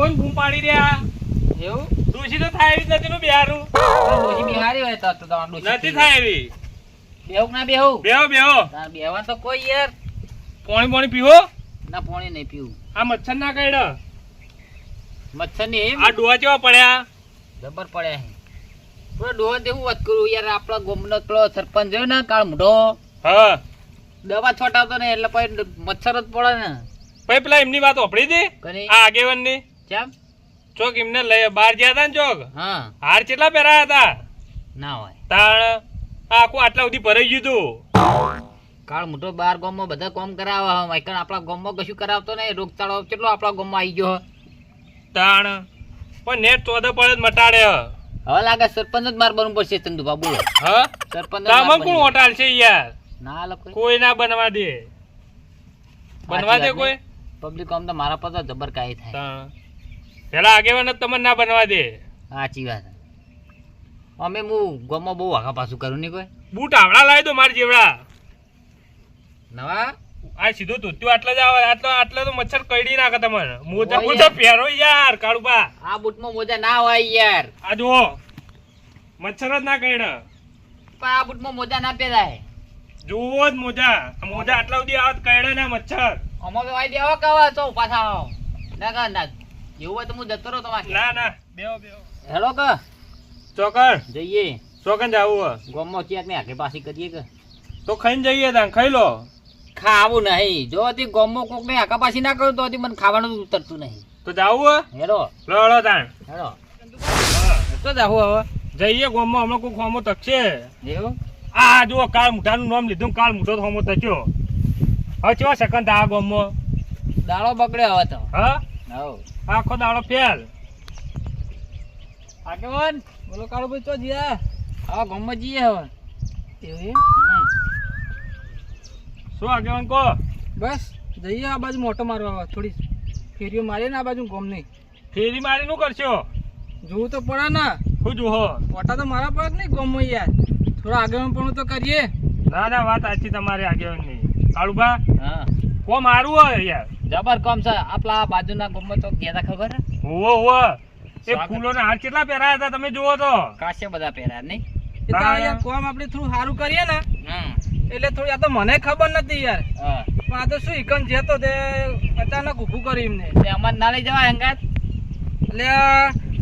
ઓળખ્યા બૂમ પાડી રહ્યા. એવું? ડોશી તો થાય એવી નથી નું બિહારું. ડોશી બિહારી હોય તો તમારે ડોશી નથી થાય એવી. બેહું ના બેહું? બેહો બેહો. બેહવા તો કોઈ યાર. પાણી પોણી પીવો. ના પોણી નહીં પીવું. આ મચ્છર ના કઈડ મચ્છરની આ ડોહા કેવા પડ્યા? જબર પડ્યા પૂરો જેવું તેવું વાત કરું યાર આપણા ગોમનો પેલો સરપંચ જોયો ને કાળ મોઢો. હા. દવા છોટાવતો ને એટલે પછી મચ્છર જ પડે ને. ભાઈ પેલા એમની વાત ઓપડી કરી. આ આગેવાનની કેમ? ચોક એમને લઈ બહાર ગયા હતા ને ચોક? હા. હાર કેટલા પહેરાયા હતા? ના હોય. તાણ આખું આટલા સુધી ભરાઈ ગયું હતું કાળ મોટો બાર ગામમાં બધા કોમ કરાવે માઈકણ આપણા ગામમાં કશું કરાવતો નહીં. રોગચાળો કેટલો આપણા ગામમાં આવી ગયો તાણ પણ નેટ ચોદે પડે મટાડે. હવે લાગે સરપંચ જ માર બનવું પડશે ચંદુ બાબુ. હ? સરપંચ જ તામાં કોણ. હોટાલ છે યાર? ના લોકો કોઈ. ના બનવા દે. બનવા દે કોઈ? પબ્લિક આમ તો મારા પર તો જબર કાઈ થાય. પેલા આગેવાન તમને ના બનવા દે. સાચી વાત. અમે હું ગામમાં બહુ આખા પાછું કરું નહીં કોઈ. બૂટ આવડા લાવી દો મારા જેવડા. નવા? આ સીધો ધોત્યો આટલા જ આવે આટલા આટલા તો મચ્છર કઈડી નાખે તમારે. મોજા મોજા પહેરો યાર કાળુબા. આ બૂટમાં મોજા ના હોય યાર. આ જુઓ. મચ્છર જ ના કઈડ. પણ આ બૂટમાં મોજા ના પહેરાય. જુઓ જ મોજા. મોજા આટલા સુધી આવત કઈડે ના મચ્છર. અમારે વાઈ દેવા કવા તો પાછા. આવો ના ના એવું હોય તો હું જતો રહું તમારે ના ના. બેહો બેહો. હેલો કે? ચોકન જઈએ. ચોકન જાવું હે. ગામમાં ક્યાંક ને આખે પાછી કરીએ કે? તો ખાઈને જઈએ તાન ખાઈ લો. ખાવું નહીં. જો હતી ગામમાં કોક ને આખા પાછી ના કરું તો મને ખાવાનું ઉતરતું નહીં. તો જાવું હેલો. હે લો તાણ. હેલો. તો જાવું હવે. જઈએ ગોમમાં હમણાં કોઈ ખોમો તકશે એવું? આ જુઓ કાળ મુઠાનું નામ લીધું કાળ મુઠો ખોમો તક્યો હવે ચો સેકન્ડ આ ગોમમાં? દાળો બગડ્યો હવે તો. હા? હવ. આખો દાડો ફેલ. આગેવાન બોલો કાળો ભાઈ ચો જીયા? હવે ગામમાં જઈએ હવે. એવું. શું આગેવાન કહો? બસ જઈએ આ બાજુ મોટો મારવા હવે થોડી ફેરીઓ મારીએ ને આ બાજુ ગોમ નહીં ફેરી મારી નું કરશો? જોવું તો પડે ને. શું જુઓ પોટા તો મારા પડે જ નહીં ગોમમાં યાર. થોડા આગેવાન પણ તો કરીએ. ના ના વાત સાચી તમારી આગેવાનની કાળુભા હા. કો મારું હોય યાર. જબર કોમ છે આપલા બાજુના ગામમાં તો ગયા ખબર? હોવો હોવો. એ. ફૂલોના હાર કેટલા પહેરાયા હતા તમે જુઓ તો. કાશે બધા પહેર્યા નહીં? એ તો હા. કોમ આપણે થોડું સારું કરીએ ને એટલે થોડી આ તો મને ખબર નથી યાર. પણ આ તો શું ઇકન છે તો તે અચાનક ઊભું કરી એમને. તે અમાર ના લઈ જવાય અંગાત એટલે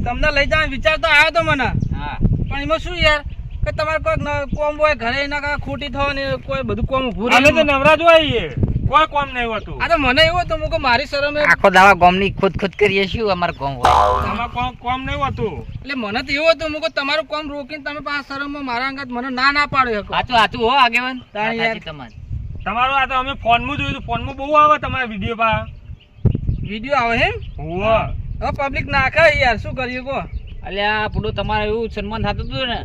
તમને લઈ જવાનો વિચાર તો આવ્યો તો મને. હા. પણ એમાં શું યાર કે તમારે કોઈ કોમ હોય ઘરે એના કાંઈ ખોટી થવાની કોઈ બધું કોમ ઊભું અમે તો રહ્યું નવરા જ હોઈએ. કોઈ કોમ નહીં હોતું? આ તો મને એવું હતું મું કે મારી શરમે આખો દાવા ગામની ખુદ ખુદ કરીએ છીએ અમાર ગોમ હોય? આમાં કોમ કોમ નહીં હોતું? એટલે મને તો એવું હતું કે તમારું કોમ રોકીને તમે પાછા શરમમાં મારા અંગત મને ના ના પાડ્યો શકો. સાચું સાચું હો આગેવાન. યાર. સાચી આ તો અમે ફોનમાં જોયું હતું ફોનમાં બહુ આવે તમારા વીડિયો પા વીડિયો આવે હે હોવો. હવે પબ્લિક નાખે યાર શું કરીએ કો અલ્યા પૂરું તમારે એવું સન્માન થતું હતું ને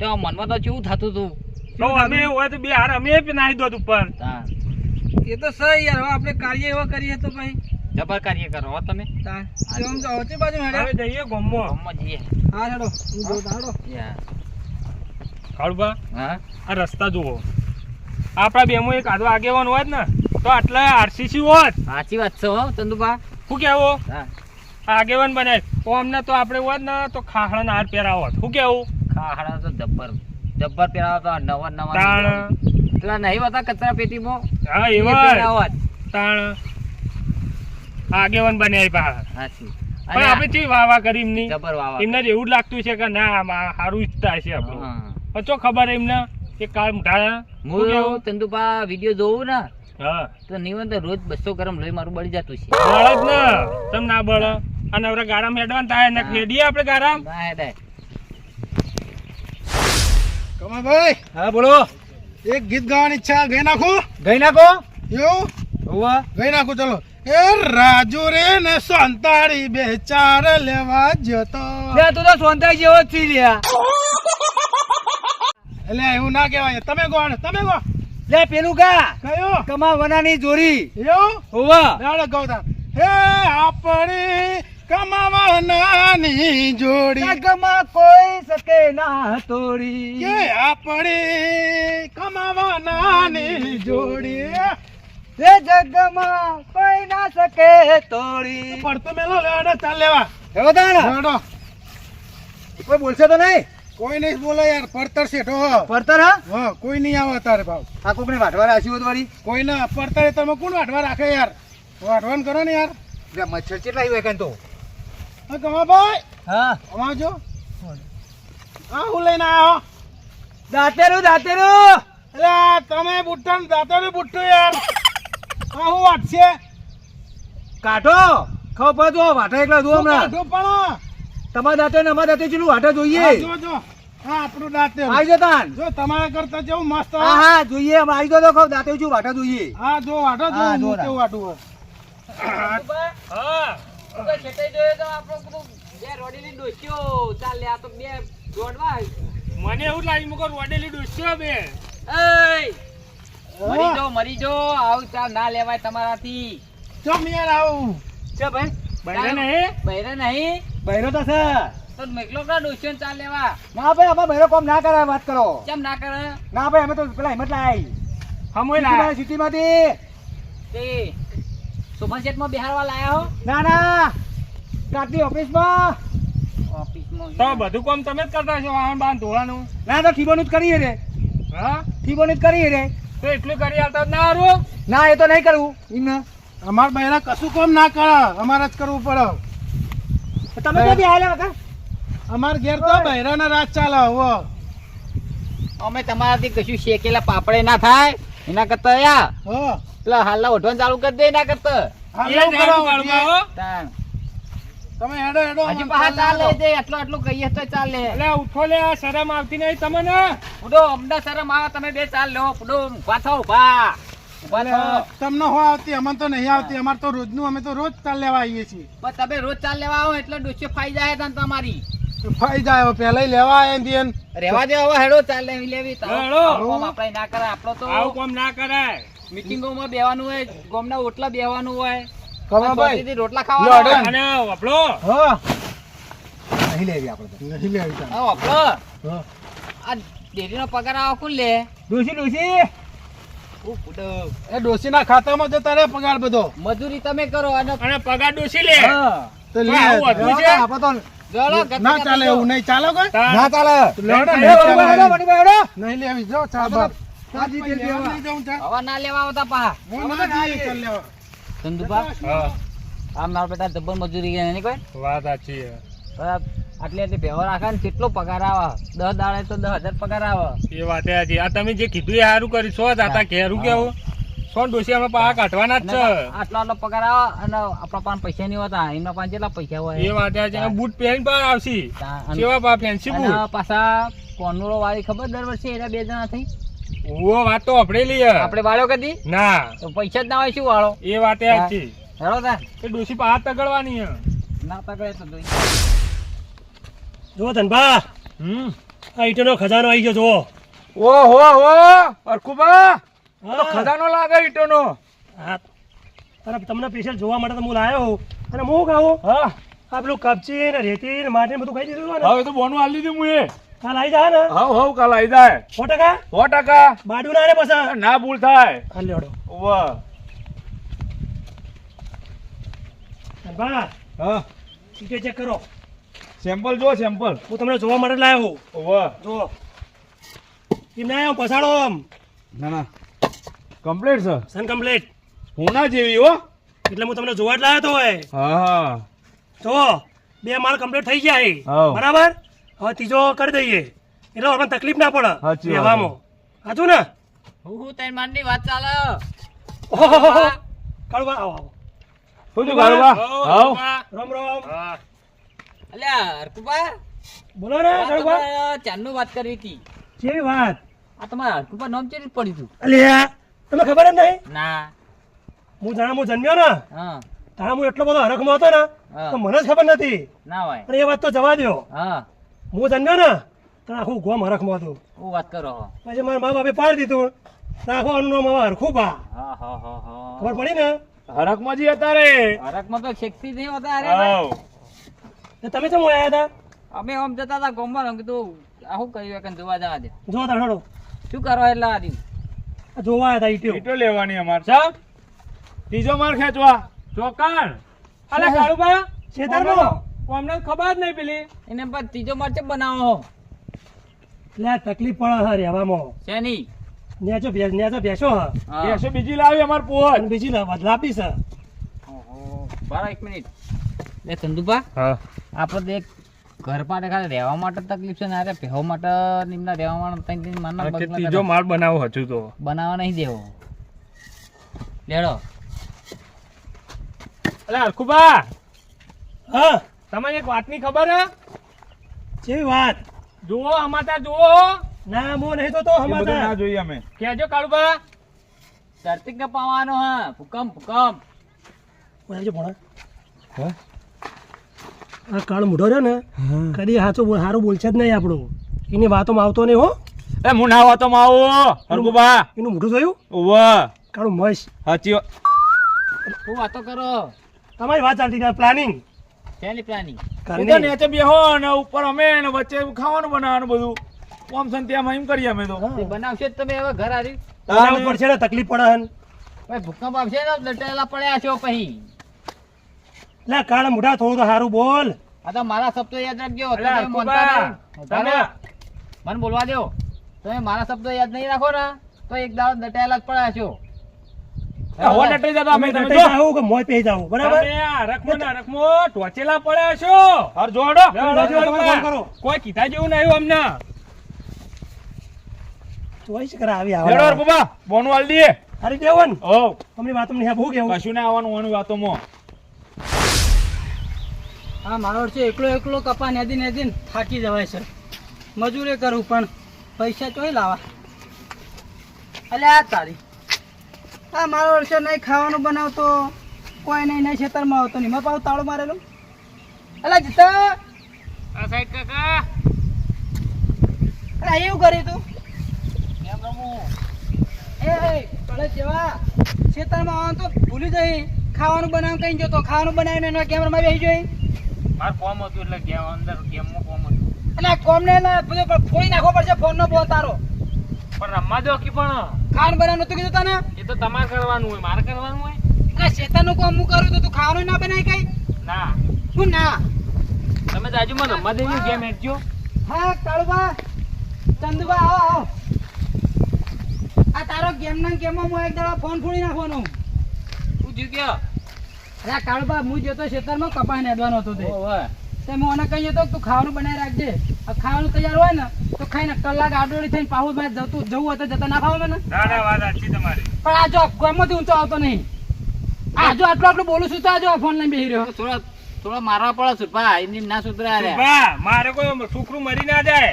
તો મનમાં તો કેવું થતું હતું? તો અમે હોય તો બે હાર અમે નાહી દોત ઉપર. તાણ. એ તો સહી યાર હવે આપણે કાર્ય એવા કરીએ તો ભાઈ જબર કાર્ય કરો હો તમે? તાણ. તો આમ બાજુ હેડે. હવે જઈએ ગોમો ગામમાં જઈએ. હા હેડો. હું જો તો હેડો. યા. હા? આ રસ્તા જુઓ. આપણા બેમો એક આદો આગેવાન હોત ને તો આટલા આરસીસી હોત. સાચી વાત છે હો ચંદુભા શું કેવો હા. આ આગેવાન બને. અમને તો આપણે હોત ને તો ખાખડા હાર પહેરાવત. શું કેવું ખાહણા તો જબ્બર જબ્બર પહેરાવતા નવા નવા પેલા નહીં હોતા કચરા પેટીમાં. હા એવા તાણ આગેવાન બન્યા પા હાચી. પણ આપણે ચી વાવા કરી એમની? જબર વાવા એમને એવું લાગતું છે કે ના આમાં સારું ઈચ્છતા હશે આપણું. હા. ખબર એમને? કે કાળ ઢાળા હું તંદુપા વીડિયો જોઉં ને? હા. તો નિવંત રોજ બસો ગરમ લોહી મારું બળી જતું છે. બળ જ ને. તમ ના બળ. અને હવે ગારામ હેડવાન થાય ને હા. આપણે ગારામ? ના હેડાય. કમાભાઈ હા બોલો. એક ગીત ગાવાની ઈચ્છા ગઈ નાખું. ગઈ નાખો? એવું? હોવા. ગઈ નાખું ચલો. એ રાજુ રે ને સંતાડી બે ચાર લેવા જતો. લે તું તો સોનતાઈ જેવો જ છી લ્યા. એટલે એવું ના કહેવાય. તમે ગો તમે ગો. લે પેલું ગા. કયો? કમાવવાની જોરી. એવું? હોવા. રાડે ગૌતા હે આપણી કમાવાનાની જોડી. જગમાં કોઈ શકે ના તોડી. કે આપણે કમાવાનાની જોડી. એ જગમાં કોઈ ના શકે તોડી. પડતો મેલો લેડો ચાલ લેવા. એવો તાણ લેડો કોઈ બોલશે તો નહીં? કોઈ નહીં બોલો યાર પડતર શેઠો પડતર હા? હા કોઈ નહીં આવે તારે ભાવ. આ કોકને વાટવા રાખ્યું હતું વાળી? કોઈ ના પડતર તમે કોણ વાટવા રાખે યાર? વાટવાનું કરો ને યાર. મચ્છર કેટલા આવ્યું એકાંત તો? કમાભાઈ હા. કમાજો હા હું લઈને આવ્યો દાંતેરું દાંતેરું. એટલે તમે બુટ્ટા ને દાંતોનું બુટ્ટું યાર. હા હું વાટશે? કાઢો. ખાવ પાછો વાટા એકલા જો હમણાં. કાઢો પણ. તમારા દાંતે ને અમારા દાંતે વાટા જોઈએ? જો જો હા આપણું દાંત આવી જો તાન. જો તમારા કરતા જેવું મસ્ત હા હા જોઈએ. અમે આવી તો ખાવ દાંતે શું વાટા જોઈએ. હા જો વાટો જો હા, જો હું ના. કેવું વાટું હોય. હા. મને એવું લાગ્યું મુકો રોડેલી ડોસ્યો બે. એય! મરી જો મરી જો આવું ચા ના લેવાય તમારાથી. જો મેળ આવું? છે ભાઈ. બૈરા નહીં? બૈરે નહીં. બહેરો તો છે. તો મેકલો કા ડોસીઓ ચા લેવા. ના ભાઈ અમે બહેરો કોમ ના કરાય વાત કરો. કેમ ના કરે? ના ભાઈ અમે તો પેલા હિંમત લાઈ હમોય લા સિટીમાંથી. તે સુમન શેઠમાં બિહારવા લાયા હો? ના ના. કાટની ઓફિસમાં. ઓફિસમાં તો બધું કામ તમે જ કરતા છો વાહન બાહન ધોવાનું ના તો ઠીબોનું જ કરીએ રે. હા? ઠીબોનું જ કરીએ રે. તો એટલું કરી આવતા ના હારું? ના એ તો નહીં કરવું એમને અમાર બહેરા કશું કામ ના કરે અમારે જ કરવું પડે. તમે ક્યાંથી આવેલા હતા? અમાર ઘેર તો બહેરાના રાત ચાલે હો. અમે તમારાથી કશું શેકેલા પાપડે ના થાય. એના કરતા યા. હો. પેલા હાલના ઓઢવાનું ચાલુ કરી દે ના કરતા. તમે હેડો હેડો હજી પાછા ચાલે દે. કહીએ તો ચાલે. એટલે ઉઠો લે શરમ આવતી નહીં તમને. ઉડો અમને શરમ આવે તમે બે ચાલ લો. ઉડો ઊભા ઊભા. ઊભા તમને હો આવતી અમને તો નહીં આવતી. અમારે તો રોજનું અમે તો રોજ ચાલ લેવા આવીએ છીએ. પણ તમે રોજ ચાલ લેવા આવો એટલે ડોસી ફાઈ જાય તને તમારી. ફાઈ જાય પેલા લેવા આવે ને રેવા દે હવે હેડો ચાલ લેવી લેવી. હેડો. ના કરે આપણો તો આવું કામ ના કરાય. મીટિંગોમાં બેવાનું હોય ગોમના ઓટલા બેવાનું હોય. કમાભાઈ રોટલા ખાવાના અને વપલો હા. નહીં લેવી આપણે નહીં લેવી. હા. આ ડેરીનો પગાર આવો કોણ લે? ડોસી ડોસી એ ડોસી એ ડોશીના ખાતામાં જતા રહે પગાર બધો. મજૂરી તમે કરો અને અને પગાર ડોસી લે. તો લે. આપણે તો ના ચાલે. એવું નહીં ચાલો કોઈ? ના ચાલે. નહીં લેવી જો ચા હવે ના લેવા આવતા પા હું ના જઈએ ચાલ લેવા. ચંદુભા આમ મારા બેટા જબ્બર મજૂરી ગયા નહીં કોઈ? વાત સાચી આટલી આટલી ભેહો રાખે ને કેટલો પગાર આવે? દસ દાડે તો દસ હજાર પગાર આવે. એ વાત સાચી. આ તમે જે કીધું એ સારું કરી છો જાતા ઘેરું કેવું? સો ડોસી અમે પાછા કાઢવાના જ અને છે. આટલો આટલો પગાર આવે અને આપણા પાસે પૈસા નહીં હોતા. એમના પાસે જેટલા પૈસા એ વાત છે. બૂટ પહેરીને પણ આવશે. કેવા પા ફેન્સી બૂટ. પાછા કોનુરો વાળી ખબર દર વર્ષે એના બે જણા થઈ? ઓ વાત તો અભડેલી છે. આપણે વાળો કદી ના. તો પૈસા જ ના હોય શું વાળો? એ વાત એ સાચી હેડો તાર એ ડોસી પા તગડવાની હે. ના તગડે તો દોઈ જો ધનભા હમ. આ ઈટનો ખજાનો આવી ગયો જો ઓ હો હો અરખુબા તો ખજાનો લાગે ઈટનો. હા. અને તમને સ્પેશિયલ જોવા માટે તો હું લાવ્યો અને હું કહું હા. આ પેલું કપચી ને રેતી ને માટી બધું ખાઈ દીધું હવે તો બોનું આલી દીધું મુએ. કાલ આવી જા ને. હવ હવ કાલ આઈ જાય. સો ટકા? સો ટકા? બાડું ના રે પછી ના ભૂલ થાય. હાલ વાહ ધનભા હા. ઈંટો ચેક કરો. સેમ્પલ જો સેમ્પલ હું તમને જોવા માટે વાહ જો. ના આવ્યો? પસાડો આમ. ના ના. કમ્પ્લીટ છે સન કમ્પ્લીટ હોના જેવી હો. એટલે હું તમને જોવા જ લાવ્યો તો હા હા. જો બે માળ કમ્પ્લીટ થઈ ગયા બરાબર? હવે ત્રીજો કરી દઈએ. એટલે આપણને તકલીફ ના પડે. સાચી રહેવામાં સાચું ને? હું હું તઈ મારની વાત ચાલે. કાળુબા આવો આવો. શું છું કડવા? હા. રામ રામ. અલ્યા હરકુબા બોલો ને કડવા. ચાંદનું વાત કરવી હતી. કેવી વાત? આ તમારા હરકુબા નામ ચેવી રીતે પડ્યું હતું? અલ્યા તમને ખબર જ નહીં? ના. હું જાણા હું જન્મ્યો ને. હા. તારા હું એટલો બધો હરખમાં હતો ને તો મને જ ખબર નથી. ના હોય. એ વાત તો જવા દ્યો. હા. હું જન્મ્યો ને તો આખું ગોમ હરખમાં હતું હું વાત કરો પછી મારા મા બાપે પાડી દીધું. આનું નામ હવે હરખું બા હા હા હા હા. ખબર પડી ને? હરકમાં જી હતા રે હરકમાં તો શેકતી નહીં હતા તો તમે ચમ આવ્યા હતા? અમે આમ જતા હતા ગોમમાં અમે કીધું આવું કર્યું કે જોવા જવા દે. જો તડો શું કરવા એટલે આદી જોવા આવ્યા હતા ઈટો. ઈટો લેવાની અમાર. ચાલ ત્રીજો માર ખેંચવા. ચોકણ અલે કાળુબા. ખેતરમાં અમને ખબર જ નહીં પેલી. એને પર ત્રીજો મરચે બનાવો. એટલે તકલીફ પડે હે રહેવામાં. શેની? જો ભેંસ જો ભેંસો હા. બેસો બીજી લાવી અમાર અને બીજી લા- લાપી છે. ઓહો. બારા એક મિનિટ. લે ચંદુભા હા. આપણે એક ઘર માટે ખાલી રહેવા માટે તકલીફ છે ને અરે પહેવા માટે નિમના રહેવા માટે ત્રણ ત્રણ મારના બગલા ત્રીજો. માળ બનાવો હજુ તો. બનાવવા નહીં દેવો. લેડો. અલે હરખુબા હા. તમને એક વાતની ખબર હે? કેવી વાત? જુઓ અમાતા જુઓ ના મો નહીં તો તો અમાતા ના જોઈએ અમે. કેજો કાળુબા ધરતી ને પાવાનો હા. ભૂકંપ ભૂકંપ. ઓય આવજો ભણા આ કાળ મોઢો રહ્યો ને કદી હાચો બોલ હારું બોલશે જ નહીં આપણું. એની વાતોમાં આવતો નહીં હો. એ હું ના વાતો માં આવો હરકુબા એનું મોઢું જોયું? ઓવા કાળું મસ સાચી વાત. હું વાતો કરો? તમારી વાત ચાલતી પ્લાનિંગ શેની પ્લાનિંગ તો નીચે બેહો ને ઉપર અમે ને વચ્ચે ખાવાનું બનાવવાનું બધું. ઓમ સંત્યામાં એમ કરીએ અમે તો બનાવશે તમે હવે ઘર હારી. બનાવવું પડશે ને તકલીફ પડે હન. ભાઈ ભૂકંપ આવશે ને લટેલા પડ્યા છો પછી. લે કાળ મોઢા થોડું તો સારું બોલ. આ તો મારા શબ્દો યાદ રાખજો. તમે. મને બોલવા દો તમે મારા શબ્દો યાદ નહીં રાખો ને તો એક દાડો દટાયેલા જ પડ્યા છો. હો. નટાઈ જતા અમે તમે તમે જો. જાઓ કે મોય પેઈ જાઓ બરાબર? તમે આ હરખમો ટોચેલા પડ્યા છો. હાર જોડો લેવડો, લેવડો, લેવડો, તમે ફોન કરો. કોઈ કીધા જેવું નહીં આવ્યું અમને. ચોઈસ કરે આવી લેડો આવે હરકુબા બોન વાલ દઈએ. દેવન ઓ અમની વાતો નહીં બહુ કેવું? કશું ના આવવાનું ઓની વાતોમાં. હા મારો છે એકલો એકલો કપા નેદી નેદી થાકી જવાય છે. મજૂરી કરું પણ પૈસા ચોઈ લાવા. અલ્યા તારી. આ મારો વર્ષે નહીં ખાવાનું બનાવતો. કોઈ નહીં નહીં ખેતરમાં આવતો નહીં. મેં પાછું તાળો મારેલો. અલા જીતા. આ સાઈડ કાકા. અરે એવું કર્યું તું. એ એ કળે જેવા ખેતરમાં આવવાનું તો ભૂલી જઈ. ખાવાનું બનાવ કઈ જતો ખાવાનું બનાવીને એના કેમેરામાં બેસી જોઈ. માર કોમ હતું એટલે ગેમ અંદર ગેમમાં કોમ હતું. એટલે કોમ ને એટલે બધું ફોડી નાખવો પડશે ફોન નો બહુ તારો. પણ રમવા દો કે પણ. ખાવાનું બનાવવાનું તો કીધું તને? એ તો તમારે કરવાનું હોય મારે કરવાનું હોય? એટલે શેતાનું કામ હું કરું તો તું ખાવાનું ના બનાય કઈ? ના. શું ના? તમે તો આજુ મને રમવા દેવી ગેમ હેડજો હા કાળુબા ચંદુબા આવો આવો. આ તારો ગેમ ના ગેમમાં હું એક દાડા ફોન ફોડી નાખવાનો. શું થયું કે? અરે કાળુબા હું જતો ખેતરમાં કપાઈ નેડવાનો હતો તે. ઓવે. તે હું મને કહી તો તું ખાવાનું બનાવી રાખજે. ખાવાનું તૈયાર હોય ને તો ખાઈને કલાક આડોડી થઈને પાહુ મેં જતું જવું હોય તો જતા ના ખાવ મને. ના ના વાત સાચી તમારી. પણ આ જો ગોમાંથી ઊંચો આવતો નહીં. આ જો આટલું આટલું બોલું છું તો આ જો ફોન લઈને બેહી રહ્યો. થોડા થોડા મારવા પડે સુરભા એની ના સુધરા રે. મારે કોઈ છોકરું મરી ના જાય.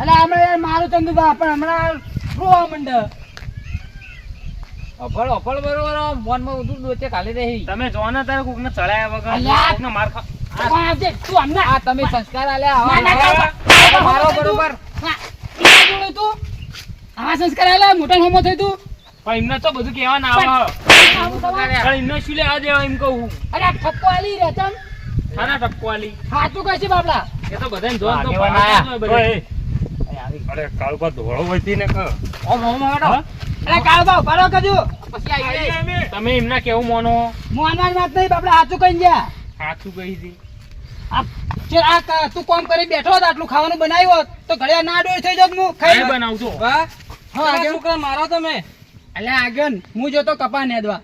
અલે હમણાં યાર મારું ચંદુબા પણ હમણાં રોવા મંડે અફળ અફળ બરોબર ફોનમાં ઉધું ડોચે ખાલી રહી. તમે જો ને તારે કોકને ચડાયા વગર અલ્યા! કોકને માર ખા આ તું હમણાં આ તમે સંસ્કાર આલ્યા મારો બરોબર. હા, તું? આવા સંસ્કાર મોટા હોમો થઈ તું? પણ એમને તો બધું કહેવા ના આવે. એમને શું લેવા દેવા એમ કહું અરે ઠપકો આલી રે સાના ટપકો આલી. સાચું કહે છે બાપલા એ તો બધાને જોન તો. અરે કાળુકા ધોળો વહીથી ને કહ ઓમ ઓમ હેડો. અરે કાળબા ઊભા કજુ. પછી આવી તમે એમના કેવું મોનો? મોનવાની વાત નહીં બાપલા સાચું કહી જા સાચું કહી હતી જે આ તું કોમ કરી બેઠો હોત આટલું ખાવાનું બનાવ્યું હોત તો ઘડિયા ના ડોળ થઈ જાત હું ખાઈ. બનાવજો. હા? છોકરા મારો તમે? એટલે આગન હું જોતો કપા નેદવા.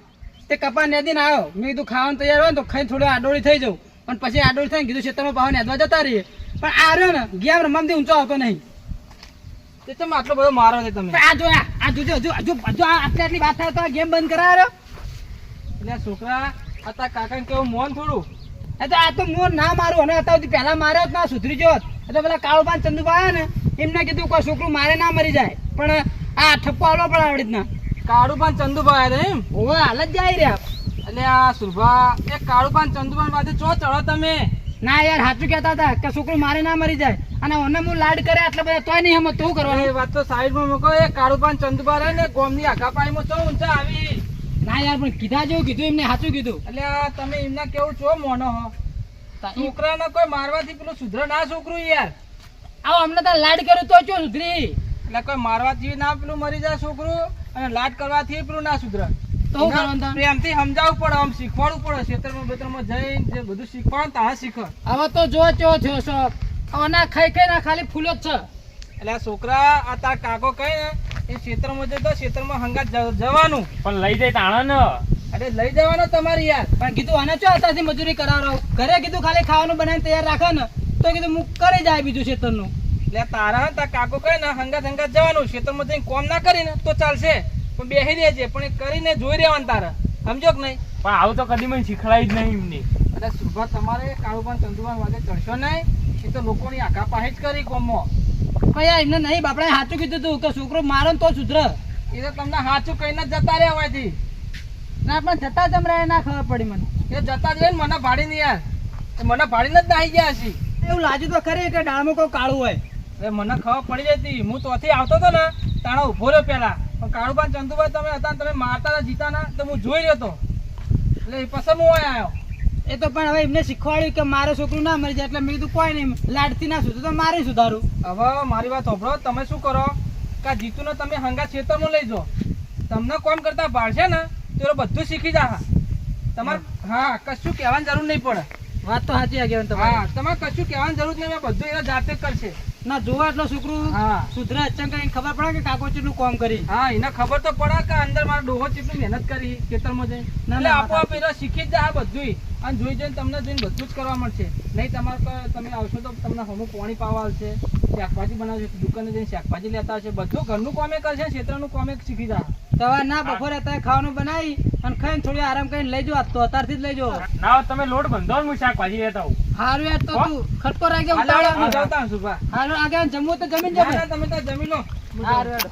તે કપા નેદીને આવ્યો મેં કીધું ખાવાનું તૈયાર હોય તો ખાઈ થોડું આડોળી થઈ જાઉં. પણ પછી આડોળી થઈને કીધું ખેતરમાં પાવા નેદવા જતા રહીએ. પણ આ રહ્યો ને ગેમ રમવાથી ઊંચો આવતો નહીં. તે તમે આટલો બધો મારો છે તમે? આ જો આ જોજો હજુ હજુ હજુ આ આટલી આટલી વાત થાય તો ગેમ બંધ કરાવ્યો એટલે છોકરા હતા કાકાને કેવું મોન થોડું? એ તો આ તો ના મારું અને અત્યાર સુધી પહેલા માર્યો જ ના સુધરી ગયો એટલે પેલા કાળુબાન ચંદુબા ને એમને કીધું કોઈ છોકરું મારે ના મરી જાય. પણ આ ઠપકો આવડો પણ આવડી રીતના. કાળુબાન ચંદુબા એમ? ઓવે હાલ જ જાય રહ્યા. એટલે આ સુભા એ કાળુબાન ચંદુબાન પાસે ચો ચડો તમે? ના યાર સાચું કહેતા હતા કે છોકરું મારે ના મરી જાય. અને ઓને હું લાડ કરે એટલે બધા તોય નહીં હમત તું કરવાનું? વાત તો સાઈડમાં મૂકો એ કાળુબાન ચંદુબા રહે ને ગોમની આખા પાણીમાં ચો ઊંચા આવી. ના યાર પણ કીધા જેવું કીધું એમને સાચું કીધું. એટલે તમે એમને કેવું છો મોનો હો? છોકરાને કોઈ મારવાથી પેલું સુધરે ના છોકરું યાર. આવો અમને તો લાડ કર્યું તો ચો સુધરી? એટલે કોઈ મારવાથી ના પેલું મરી જાય છોકરું અને લાડ કરવાથી પેલું ના સુધરે. તો પ્રેમથી સમજાવવું પડે આમ શીખવાડવું પડે ખેતરમાં બેતરમાં જઈને જે બધું શીખવાડ ત્યાં શીખો. હવે તો જો ચો થયો શોખ હવે ના ખાઈ ખાઈ ના ખાલી ફૂલો જ છે. એટલે આ છોકરા આ તાર કાકો કઈ ને એ જતો ખેતરમાં હંગાત જવાનું. પણ લઈ જાય તાણા ને અરે લઈ જવાનો તમારી યાર. પણ કીધું આને ચો અત્યારથી મજૂરી કરાવો ઘરે કીધું ખાલી ખાવાનું બનાવીને તૈયાર રાખે ને તો કીધું હું કરી જાય બીજું ખેતરનું એટલે તારા તા કાકો કહે ને હંગાત હંગાત જવાનું ખેતરમાં જઈને કોમ ના કરીને તો ચાલશે. પણ બેસી રહેજે પણ કરીને જોઈ રહેવાનું તારા. સમજો કે નહીં? પણ આવું તો કદી મને શીખડાય જ નહીં એમને. એટલે સુભા તમારે કાળુભાન ચંદુભાન વાગે ચડશો નહીં? એ તો લોકોની આખા પાસે જ કરી કોમમાં. યાર એમને નહીં બાપડા સાચું કીધું તું કે છોકરો મારો તો સુધર. એ તો તમને સાચું કહીને જ જતા રહ્યા હોયથી. ના પણ જતા જમરા ના ખબર પડી મને. એ જતા જ મને ભાડીને યાર. મને ભાડીને જ નાહી ગયા હશે. એવું લાગ્યું તો ખરી કે ડાળમાં કોઈ કાળું હોય. એ મને ખબર પડી જતી. હું તોથી આવતો હતો ને તાણા ઊભો રહ્યો પેલા પણ કાળુભાઈ ચંદુભાઈ તમે હતા તમે મારતા હતા જીતા ના તો હું જોઈ રહ્યો હતો એટલે એ પછી હું અહીં આવ્યો. એ તો પણ હવે એમને શીખવાડ્યું કે મારે છોકરું ના મરી જાય એટલે મેં કીધું કોઈ નહીં લાડથી ના સુધું તો મારે સુધારું. હવે મારી વાત સાંભળો તમે શું કરો? કે જીતુને તમે હંગા ખેતરમાં લઈ જાઓ. તમને કોમ કરતા ભાળશે ને તો એ બધું શીખી જા તમારે હા કશું કહેવાની જરૂર નહીં પડે. વાત તો સાચી આગેવાન તમારી. હા તમારે કશું કહેવાની જરૂર નહીં બધું એના જાતે કરશે. ના જોવા એટલો છોકરું હા. સુધરે કઈ ખબર પડે કે કાકોચી નું કામ કરી? હા એને ખબર તો પડે કે અંદર મારા ડોહો કેટલી મહેનત કરી ખેતરમાં જઈને. ના, એટલે આપોઆપ એને શીખી જ આ બધું અને જોઈ જોઈને તમને જોઈને બધું જ કરવા મળશે. નહીં તમારે તમે આવશો તો તમને હમું પાણી પાવા આવશે શાકભાજી બનાવશે દુકાને જઈને શાકભાજી લેતા હશે બધું ઘરનું કોમે કરશે ક્ષેત્રનું કોમે શીખી જાય સવાર ના બપોરે અત્યારે ખાવાનું બનાવી અને ખાઈને થોડી આરામ કરીને લઈ જાઓ. તો અત્યારથી જ લઈ જાઓ. ના તમે લોટ બંધો હું શાકભાજી લેતા હું હારું યાર તો તું ખટકો રાખજે બા. હારું આગળ જમવું તો જમીન ના, જમે તમે તો જમી લો. હારું.